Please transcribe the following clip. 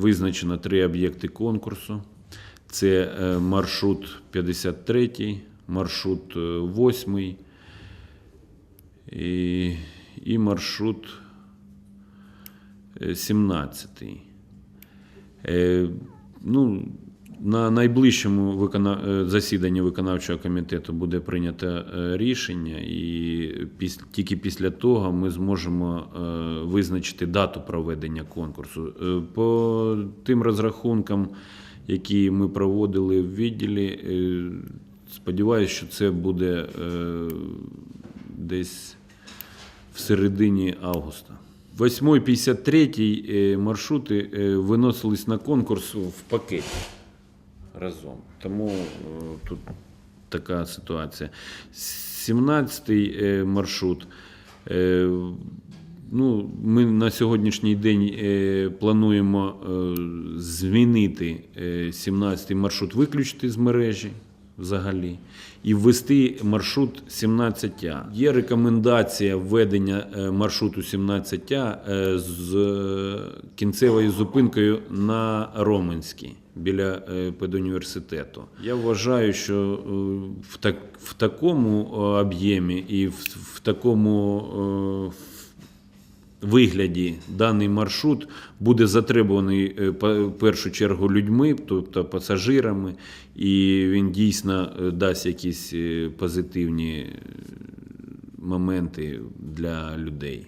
визначено три об'єкти конкурсу. Це е, маршрут 53, маршрут 8 і, і маршрут е, 17. Е, Ну, на найближчому викона... е, засіданні виконавчого комітету буде прийнято е, рішення, і піс... тільки після того ми зможемо е, визначити дату проведення конкурсу. По тим розрахункам, які ми проводили в відділі, сподіваюся, що це буде десь в середині августа. 8 і 53 е, маршрути виносились на конкурс в пакеті разом. Тому е, тут така ситуація. 17 е, маршрут. е, Ну, ми на сьогоднішній день плануємо змінити 17-й маршрут, виключити з мережі взагалі і ввести маршрут 17А. Є рекомендація введення маршруту 17А е, з кінцевою зупинкою на Роменській біля е, педуніверситету. Я вважаю, що е, в, так, в такому е, об'ємі і в, в такому вигляді даний маршрут буде затребуваний в першу чергу людьми, тобто пасажирами, і він дійсно дасть якісь позитивні моменти для людей.